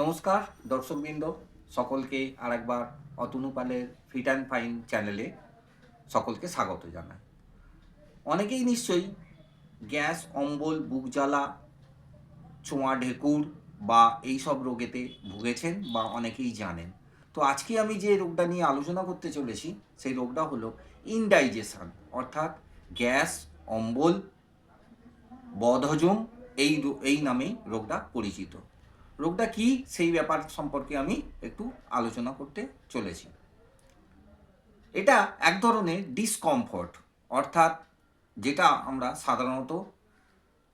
নমস্কার, দর্শকবৃন্দ, সকলকে আরেকবার অতনু পালের ফিট অ্যান্ড ফাইন চ্যানেলে সকলকে স্বাগত জানাই। অনেকেই নিশ্চয়ই গ্যাস, অম্বল, বুক জ্বালা, ছোঁয়া, ঢেকুর বা এই সব রোগেতে ভুগেছেন বা অনেকেই জানেন। তো আজকে আমি যে রোগটা নিয়ে আলোচনা করতে চলেছি, সেই রোগটা হলো ইনডাইজেশান অর্থাৎ গ্যাস, অম্বল, বদহজম, এই এই নামেই রোগটা পরিচিত। রোগটা কি? সেই ব্যাপার সম্পর্কে আমি একটু আলোচনা করতে চলেছি। এটা এক ধরনের ডিসকমফর্ট অর্থাৎ যেটা আমরা সাধারণত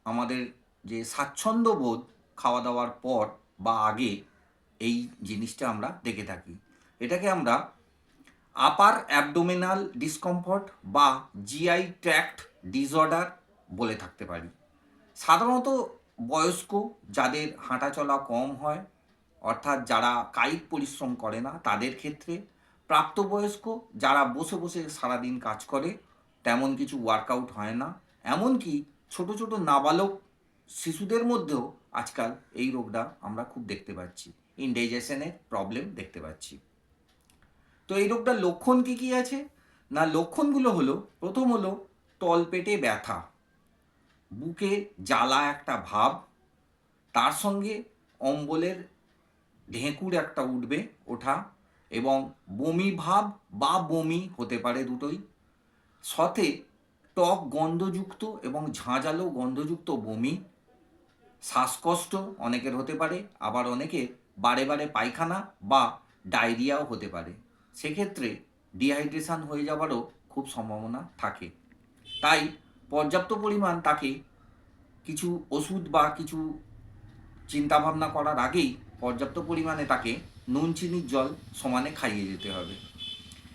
আমাদের যে স্বাচ্ছন্দ্য বোধ খাওয়া দাওয়ার পর বা আগে এই জিনিসটা আমরা দেখে থাকি। এটাকে আমরা আপার অ্যাবডোমিনাল ডিসকমফর্ট বা জিআই ট্র্যাক্ট ডিসঅর্ডার বলে থাকতে পারি। সাধারণত বয়স্ক যাদের হাঁটা চলা কম হয়, অর্থাৎ যারা কায়িক পরিশ্রম করে না, তাদের ক্ষেত্রে প্রাপ্তবয়স্ক যারা বসে বসে সারাদিন কাজ করে, তেমন কিছু ওয়ার্কআউট হয় না। এমনকি ছোট ছোট নাবালক শিশুদের মধ্যেও আজকাল এই রোগটা আমরা খুব দেখতে পাচ্ছি। ইনডাইজেশনের প্রবলেম দেখতে পাচ্ছি। তো এই রোগটার লক্ষণ কি কি আছে? না, লক্ষণগুলো হলো, প্রথম হলো তলপেটে ব্যথা। বুকে জ্বালা একটা ভাব, তার সঙ্গে অম্বলের ঢেঁকুর একটা উঠবে ওঠা এবং বমি ভাব বা বমি হতে পারে দুটোই। সাথে টক গন্ধযুক্ত এবং ঝাঁঝালো গন্ধযুক্ত বমি, শ্বাসকষ্ট অনেকের হতে পারে, আবার অনেকের বারে বারে পায়খানা বা ডায়রিয়াও হতে পারে। সেক্ষেত্রে ডিহাইড্রেশন হয়ে যাওয়ারও খুব সম্ভাবনা থাকে। তাই পর্যাপ্ত পরিমাণ তাকে কিছু ওষুধ বা কিছু চিন্তাভাবনা করার আগেই পর্যাপ্ত পরিমাণে তাকে নুন, চিনির জল সমানে খাইয়ে যেতে হবে।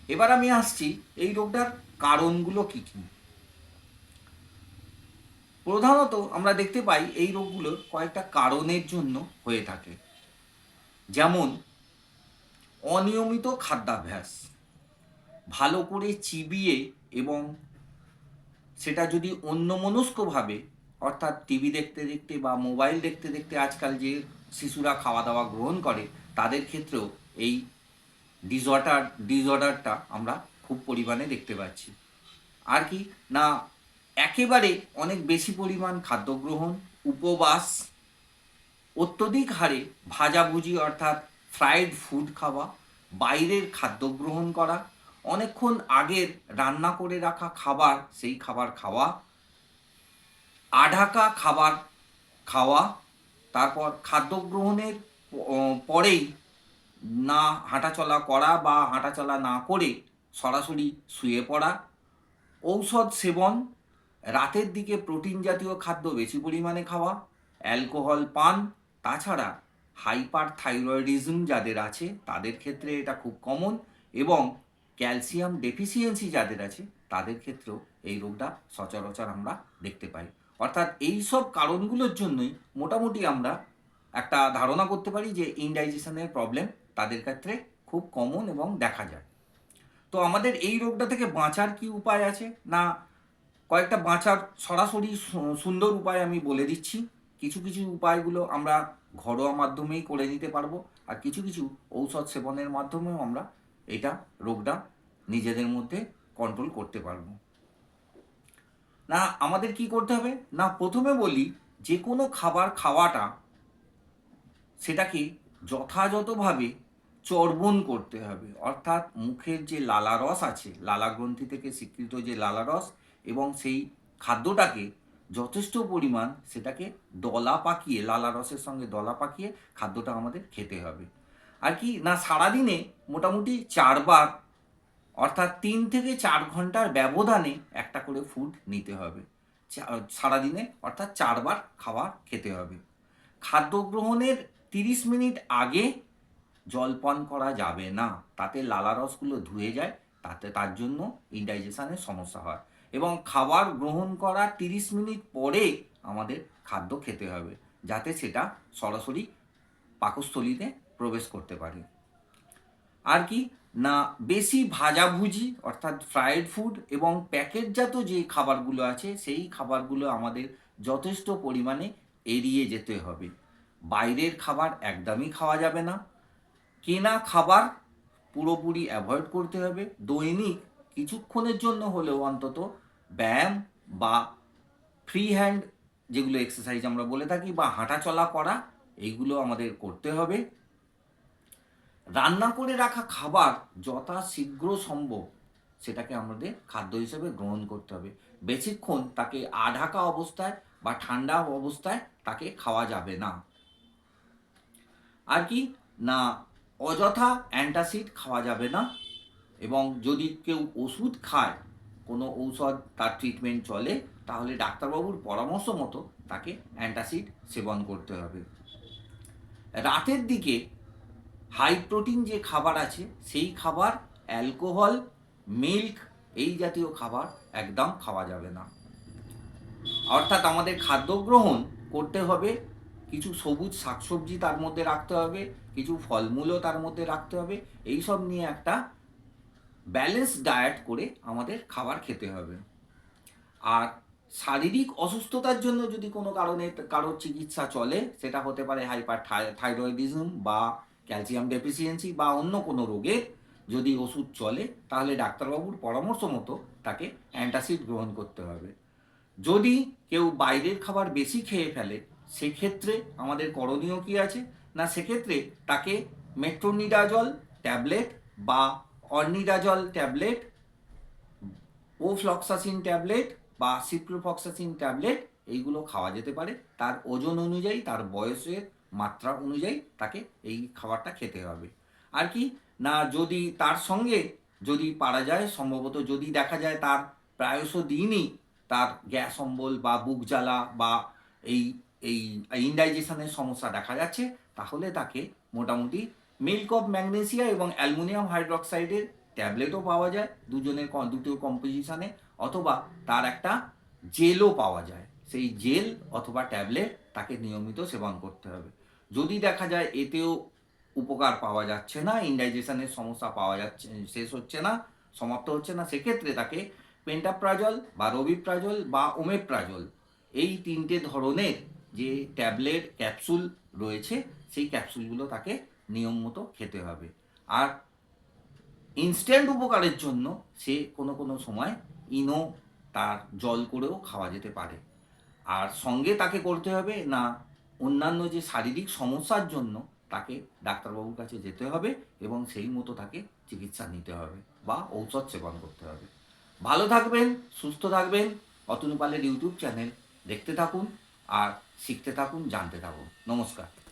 এবার আমি আসছি এই রোগটার কারণগুলো কী কী? প্রধানত আমরা দেখতে পাই এই রোগগুলোর কয়েকটা কারণের জন্য হয়ে থাকে। যেমন, অনিয়মিত খাদ্যাভ্যাস, ভালো করে চিবিয়ে এবং সেটা যদি অন্যমনস্কভাবে, অর্থাৎ টিভি দেখতে দেখতে বা মোবাইল দেখতে দেখতে আজকাল যে শিশুরা খাওয়া দাওয়া গ্রহণ করে, তাদের ক্ষেত্রেও এই ডিসঅর্ডার ডিসঅর্ডারটা আমরা খুব পরিমাণে দেখতে পাচ্ছি। আর কি, না, একেবারে অনেক বেশি পরিমাণ খাদ্য গ্রহণ উপবাস, অত্যধিক হারে ভাজাভুজি, অর্থাৎ ফ্রাইড ফুড খাওয়া, বাইরের খাদ্য গ্রহণ করা অনেকক্ষণ আগের রান্না করে রাখা খাবার, সেই খাবার খাওয়া, আঢাকা খাবার খাওয়া, তারপর খাদ্য গ্রহণের পরেই না হাঁটাচলা করা বা হাঁটাচলা না করে সরাসরি শুয়ে পড়া, ঔষধ সেবন, রাতের দিকে প্রোটিন জাতীয় খাদ্য বেশি পরিমাণে খাওয়া, অ্যালকোহল পান, তাছাড়া হাইপার থাইরয়েডিজম যাদের আছে তাদের ক্ষেত্রে এটা খুব কমন এবং ক্যালসিয়াম ডেফিসিয়েন্সি যাদের আছে, তাদের ক্ষেত্রেও এই রোগটা সচরাচর আমরা দেখতে পাই। অর্থাৎ এই সব কারণগুলোর জন্যই মোটামুটি আমরা একটা ধারণা করতে পারি যে ইনডাইজেশনের প্রবলেম তাদের ক্ষেত্রে খুব কমন এবং দেখা যায়। তো আমাদের এই রোগটা থেকে বাঁচার কি উপায় আছে? না, কয়েকটা বাঁচার সরাসরি সুন্দর উপায় আমি বলে দিচ্ছি। কিছু কিছু উপায়গুলো আমরা ঘরোয়া মাধ্যমেই করে নিতে পারব। আর কিছু কিছু ঔষধ সেবনের মাধ্যমেও আমরা এটা রোগটা নিজেদের মধ্যে কন্ট্রোল করতে পারব। না, আমাদের কি করতে হবে? না, প্রথমে বলি যে কোনো খাবার খাওয়াটা সেটাকে যথাযথভাবে চর্বণ করতে হবে। অর্থাৎ মুখের যে লালারস আছে, লালা গ্রন্থি থেকে স্বীকৃত যে লালারস এবং সেই খাদ্যটাকে যথেষ্ট পরিমাণ সেটাকে দলা পাকিয়ে লালারসের সঙ্গে দলা পাকিয়ে খাদ্যটা আমাদের খেতে হবে। আর কি? না, সারাদিনে মোটামুটি চারবার, অর্থাৎ তিন থেকে চার ঘণ্টার ব্যবধানে একটা করে ফুড নিতে হবে। সারাদিনে অর্থাৎ চারবার খাবার খেতে হবে। খাদ্য গ্রহণের তিরিশ মিনিট আগে জলপান করা যাবে না। তাতে লালারসগুলো ধুয়ে যায়, তাতে তার জন্য ইনডাইজেশনের সমস্যা হয়। এবং খাবার গ্রহণ করার তিরিশ মিনিট পরে আমাদের খাদ্য খেতে হবে, যাতে সেটা সরাসরি পাকস্থলীতে প্রবেশ করতে পারে। আর কি? না, বেশি ভাজাভুজি, অর্থাৎ ফ্রাইড ফুড এবং প্যাকেটজাত যে খাবারগুলো আছে, সেই খাবারগুলো আমাদের যথেষ্ট পরিমাণে এড়িয়ে যেতে হবে। বাইরের খাবার একদমই খাওয়া যাবে না। কেনা খাবার পুরোপুরি অ্যাভয়েড করতে হবে। দৈনিক কিছুক্ষণের জন্য হলেও অন্তত ব্যায়াম বা ফ্রি হ্যান্ড যেগুলো এক্সারসাইজ আমরা বলে থাকি বা হাঁটাচলা করা, এইগুলো আমাদের করতে হবে। রান্না করে রাখা খাবার যথা শীঘ্র সম্ভব, সেটাকে আমাদের খাদ্য হিসেবে গ্রহণ করতে হবে। বেশিক্ষণ তাকে আঢাকা অবস্থায় বা ঠান্ডা অবস্থায় তাকে খাওয়া যাবে না। আর কি? না, অযথা অ্যান্টাসিড খাওয়া যাবে না এবং যদি কেউ ওষুধ খায়, কোনো ঔষধ তার ট্রিটমেন্ট চলে, তাহলে ডাক্তারবাবুর পরামর্শ মতো তাকে অ্যান্টাসিড সেবন করতে হবে। রাতের দিকে হাই প্রোটিন যে খাবার আছে, সেই খাবার অ্যালকোহল মিল্ক এই জাতীয় খাবার একদম খাওয়া যাবে না। অর্থাৎ আমাদের খাদ্য গ্রহণ করতে হবে, কিছু সবুজ শাকসবজি তার মধ্যে রাখতে হবে, কিছু ফলমূলও তার মধ্যে রাখতে হবে এই সব নিয়ে একটা ব্যালেন্স ডায়েট করে আমাদের খাবার খেতে হবে। আর শারীরিক অসুস্থতার জন্য যদি কোনো কারণে কারোর চিকিৎসা চলে, সেটা হতে পারে হাইপার থাইরয়েডিজম বা ক্যালসিয়াম ডেফিসিয়েন্সি বা অন্য কোনো রোগে যদি ওষুধ চলে, তাহলে ডাক্তারবাবুর পরামর্শ মতো তাকে অ্যান্টাসিড গ্রহণ করতে হবে। যদি কেউ বাইরের খাবার বেশি খেয়ে ফেলে, সেক্ষেত্রে আমাদের করণীয় কি আছে? না, সেক্ষেত্রে তাকে মেট্রোনিডাজল ট্যাবলেট বা অর্নিডাজল ট্যাবলেট, ওফ্লক্সাসিন ট্যাবলেট বা সিপ্রোফক্সাসিন ট্যাবলেট, এইগুলো খাওয়া যেতে পারে। তার ওজন অনুযায়ী, তার বয়সের মাত্রা অনুযায়ী তাকে এই খাবারটা খেতে হবে। আর কি, না যদি তার সঙ্গে যদি পারা যায়, সম্ভবত যদি দেখা যায় তার প্রায়শ দিনই তার গ্যাস অম্বল বা বুক জ্বালা বা এই এই ইনডাইজেশনের সমস্যা দেখা যাচ্ছে, তাহলে তাকে মোটামুটি মিল্ক অফ ম্যাগনেসিয়া এবং অ্যালুমিনিয়াম হাইড্রক্সাইডের ট্যাবলেটও পাওয়া যায় দুজনের দুটো কম্পোজিশনে, অথবা তার একটা জেলও পাওয়া যায়। সেই জেল অথবা ট্যাবলেট তাকে নিয়মিত সেবন করতে হবে। যদি দেখা যায় এতেও উপকার পাওয়া যাচ্ছে না ইনডাইজেশনের সমস্যা পাওয়া যাচ্ছে, শেষ হচ্ছে না, সমাপ্ত হচ্ছে না, সেক্ষেত্রে তাকে পেন্টাপ্রাজল বা রবিপ্রাজল বা ওমেপ্রাজল এই তিনটে ধরনের যে ট্যাবলেট ক্যাপসুল রয়েছে, সেই ক্যাপসুলগুলো তাকে নিয়ম মতো খেতে হবে। আর ইনস্ট্যান্ট উপকারের জন্য সে কোনো কোনো সময় ইনো তার জল করেও খাওয়া যেতে পারে। আর সঙ্গে তাকে করতে হবে না অন্যান্য যে শারীরিক সমস্যার জন্য তাকে ডাক্তারবাবুর কাছে যেতে হবে এবং সেই মতো তাকে চিকিৎসা নিতে হবে বা ঔষধ সেবন করতে হবে। ভালো থাকবেন, সুস্থ থাকবেন, অতনুপালের ইউটিউব চ্যানেল দেখতে থাকুন আর শিখতে থাকুন, জানতে থাকুন। নমস্কার।